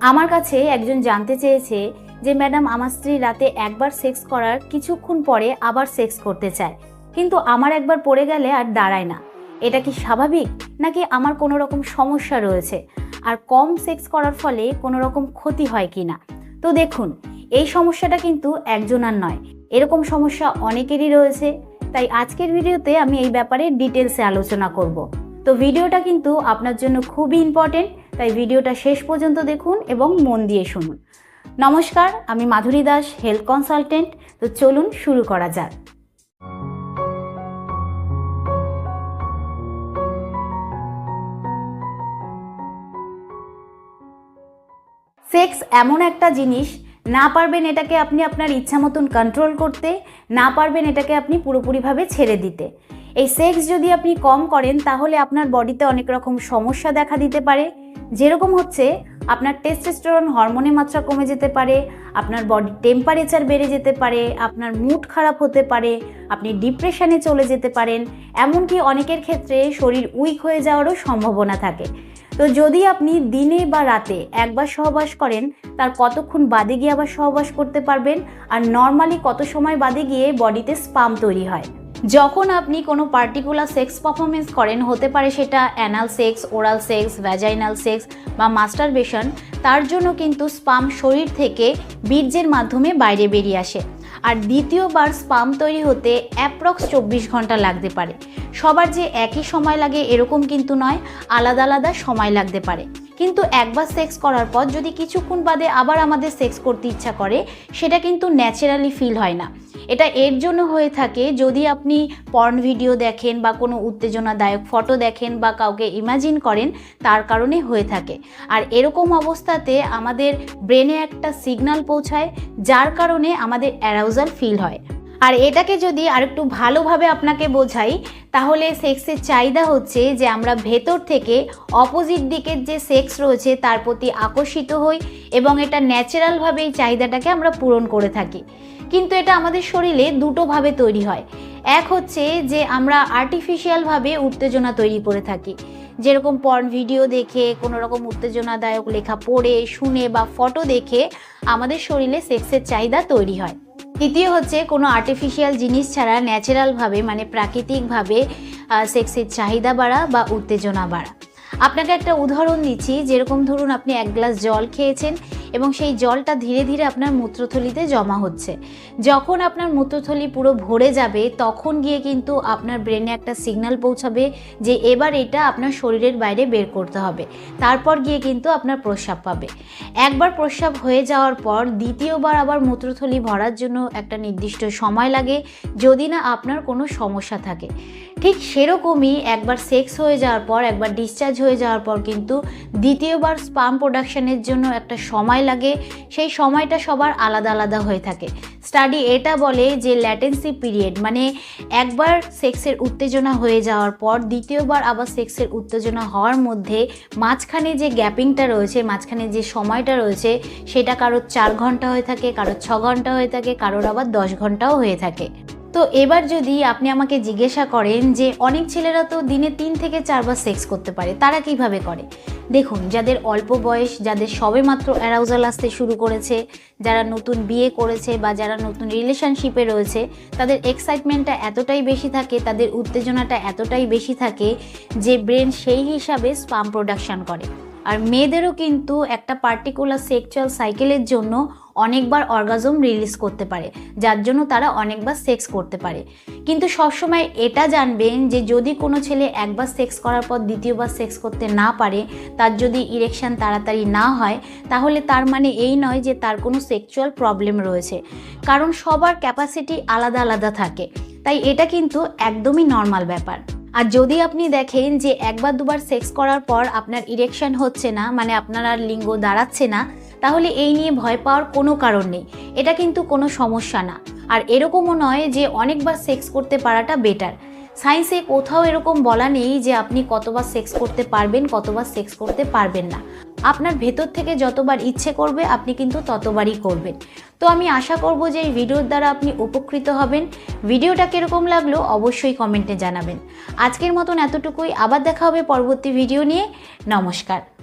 আমার কাছে একজন জানতে চেয়েছে যে ম্যাডাম আমার স্ত্রী রাতে একবার সেক্স করার কিছুক্ষণ পরে আবার সেক্স করতে চায়। কিন্তু আমার একবার পড়ে গেলে আর দাঁড়ায় না। এটা কি স্বাভাবিক? নাকি আমার কোনো রকম সমস্যা রয়েছে? আর কম সেক্স করার ফলে কোনো রকম ক্ষতি হয় কি না? তো দেখুন, এই সমস্যাটা কিন্তু একজনার নয়। এরকম সমস্যা অনেকেরই রয়েছে। তাই আজকের ভিডিওতে আমি এই ব্যাপারে ডিটেলসে আলোচনা করব। তো ভিডিওটা কিন্তু আপনার জন্য খুবই ইম্পর্টেন্ট তাই ভিডিওটা শেষ পর্যন্ত দেখুন এবং মন দিয়ে শুনুন। নমস্কার, আমি মাধুরী দাস, হেলথ কনসালটেন্ট। তো চলুন শুরু করা যাক। সেক্স এমন একটা জিনিস, না পারবেন এটাকে আপনি আপনার ইচ্ছা মতন কন্ট্রোল করতে, না পারবেন এটাকে আপনি পুরোপুরিভাবে ছেড়ে দিতে। এই সেক্স যদি আপনি কম করেন, তাহলে আপনার বডিতে অনেক রকম সমস্যা দেখা দিতে পারে। যেরকম হচ্ছে, আপনার টেস্টোস্টেরন হরমোনের মাত্রা কমে যেতে পারে, আপনার বডি টেম্পারেচার বেড়ে যেতে পারে, আপনার মুড খারাপ হতে পারে, আপনি ডিপ্রেশনে চলে যেতে পারেন। এমনকি অনেকের ক্ষেত্রে শরীর উইক হয়ে যাওয়ারও সম্ভাবনা থাকে। তো যদি আপনি দিনে বা রাতে একবার সহবাস করেন, তার কতক্ষণ বাদে গিয়ে আবার সহবাস করতে পারবেন? আর নর্মালি কত সময় বাদে গিয়ে বডিতে স্পাম তৈরি হয়? যখন আপনি কোনো পার্টিকুলার সেক্স পারফরমেন্স করেন, হতে পারে সেটা anal sex oral sex vaginal sex বা মাস্টারবেশন তার জন্য কিন্তু স্পাম শরীর থেকে বীর্যের মাধ্যমে বাইরে বেরিয়ে আসে। আর দ্বিতীয়বার স্পাম তৈরি হতে অ্যাপ্রক্স চব্বিশ ঘণ্টা লাগতে পারে। সবার যে একই সময় লাগে এরকম কিন্তু নয়, আলাদা আলাদা সময় লাগতে পারে। কিন্তু একবার সেক্স করার পর যদি কিছুক্ষণ বাদে আবার আমাদের সেক্স করতে ইচ্ছা করে, সেটা কিন্তু ন্যাচারালি ফিল হয় না। এটা এর জন্য হয়ে থাকে, যদি আপনি পর্ন ভিডিও দেখেন বা কোনো উত্তেজনাদায়ক ফটো দেখেন বা কাউকে ইমাজিন করেন, তার কারণে হয়ে থাকে। আর এরকম অবস্থাতে আমাদের ব্রেনে একটা সিগন্যাল পৌঁছায়, যার কারণে আমাদের অ্যারাউজাল ফিল হয়। আর এটাকে যদি আরেকটু ভালোভাবে আপনাকে বোঝাই, তাহলে সেক্সের চাহিদা হচ্ছে যে আমরা ভেতর থেকে অপোজিট দিকের যে সেক্স রয়েছে তার প্রতি আকর্ষিত হই এবং এটা ন্যাচারালভাবে এই চাহিদাটাকে আমরা পূরণ করে থাকি। কিন্তু এটা আমাদের শরীরে দুটোভাবে তৈরি হয়। এক হচ্ছে যে আমরা আর্টিফিশিয়ালভাবে উত্তেজনা তৈরি করে থাকি। যেরকম পর্ন ভিডিও দেখে কোনো রকম উত্তেজনাদায়ক লেখা পড়ে, শুনে বা ফটো দেখে আমাদের শরীরে সেক্সের চাহিদা তৈরি হয়। দ্বিতীয় হচ্ছে, কোনো আর্টিফিশিয়াল জিনিস ছাড়া ন্যাচারালভাবে মানে প্রাকৃতিকভাবে সেক্সের চাহিদা বাড়া বা উত্তেজনা বাড়া। আপনাকে একটা উদাহরণ দিচ্ছি, যেরকম ধরুন আপনি এক গ্লাস জল খেয়েছেন এবং সেই জলটা ধীরে ধীরে আপনার মূত্রথলিতে জমা হচ্ছে। যখন আপনার মূত্রথলি পুরো ভরে যাবে, তখন গিয়ে কিন্তু আপনার ব্রেনে একটা সিগন্যাল পৌঁছাবে যে এবার এটা আপনার শরীরের বাইরে বের করতে হবে। তারপর গিয়ে কিন্তু আপনার প্রস্রাব পাবে। একবার প্রস্রাব হয়ে যাওয়ার পর দ্বিতীয়বার আবার মূত্রথলি ভরার জন্য একটা নির্দিষ্ট সময় লাগে, যদি না আপনার কোনো সমস্যা থাকে। ঠিক সেরকমই একবার সেক্স হয়ে যাওয়ার পর, একবার ডিসচার্জ হয়ে যাওয়ার পর কিন্তু দ্বিতীয়বার স্পাম প্রোডাকশানের জন্য একটা সময় লাগে। সেই সময়টা সবার আলাদা আলাদা হয়ে থাকে। স্টাডি এটা বলে যে ল্যাটেন্সি পিরিয়ড মানে একবার সেক্সের উত্তেজনা হয়ে যাওয়ার পর, দ্বিতীয়বার আবার সেক্সের উত্তেজনা হওয়ার মধ্যে মাঝখানে যে গ্যাপিংটা রয়েছে, মাঝখানে যে সময়টা রয়েছে, সেটা কারোর চার ঘণ্টা হয়ে থাকে, কারোর ছ ঘণ্টা হয়ে থাকে, কারোর আবার দশ ঘন্টাও হয়ে থাকে। তো এবার যদি আপনি আমাকে জিজ্ঞাসা করেন যে অনেক ছেলেরা তো দিনে তিন থেকে চারবার সেক্স করতে পারে, তারা কীভাবে করে? দেখুন, যাদের অল্প বয়স, যাদের সবে মাত্র অ্যারাউজাল আসতে শুরু করেছে, যারা নতুন বিয়ে করেছে বা যারা নতুন রিলেশনশিপে রয়েছে, তাদের এক্সাইটমেন্টটা এতটাই বেশি থাকে, তাদের উত্তেজনাটা এতটাই বেশি থাকে যে ব্রেন সেই হিসাবে স্পাম প্রোডাকশান করে। আর মেয়েদেরও কিন্তু একটা পার্টিকুলার সেক্সুয়াল সাইকেলের জন্য অনেকবার অর্গাজম রিলিজ করতে পারে, যার জন্য তারা অনেকবার সেক্স করতে পারে। কিন্তু সবসময় এটা জানবেন যে যদি কোনো ছেলে একবার সেক্স করার পর দ্বিতীয়বার সেক্স করতে না পারে, তার যদি ইরেকশন তাড়াতাড়ি না হয়, তাহলে তার মানে এই নয় যে তার কোনো সেক্সুয়াল প্রবলেম রয়েছে। কারণ সবার ক্যাপাসিটি আলাদা আলাদা থাকে, তাই এটা কিন্তু একদমই নর্মাল ব্যাপার। আর যদি আপনি দেখেন যে একবার দুবার সেক্স করার পর আপনার ইরেকশন হচ্ছে না মানে আপনার আর লিঙ্গ দাঁড়াচ্ছে না তাহলে এই নিয়ে ভয় পাওয়ার কোনো কারণ নেই। এটা কিন্তু কোনো সমস্যা না। আর এরকমও নয় যে অনেকবার সেক্স করতে পারাটা বেটার। সায়েন্সে কোথাও এরকম বলা নেই যে আপনি কতবার সেক্স করতে পারবেন, কতবার সেক্স করতে পারবেন না। আপনার ভেতর থেকে যতবার ইচ্ছে করবে, আপনি কিন্তু ততবারই করবেন। তো আমি আশা করব যে এই ভিডিওর দ্বারা আপনি উপকৃত হবেন। ভিডিওটা কীরকম লাগল অবশ্যই কমেন্টে জানাবেন। আজকের মতন এতটুকুই। আবার দেখা হবে পরবর্তী ভিডিও নিয়ে। নমস্কার।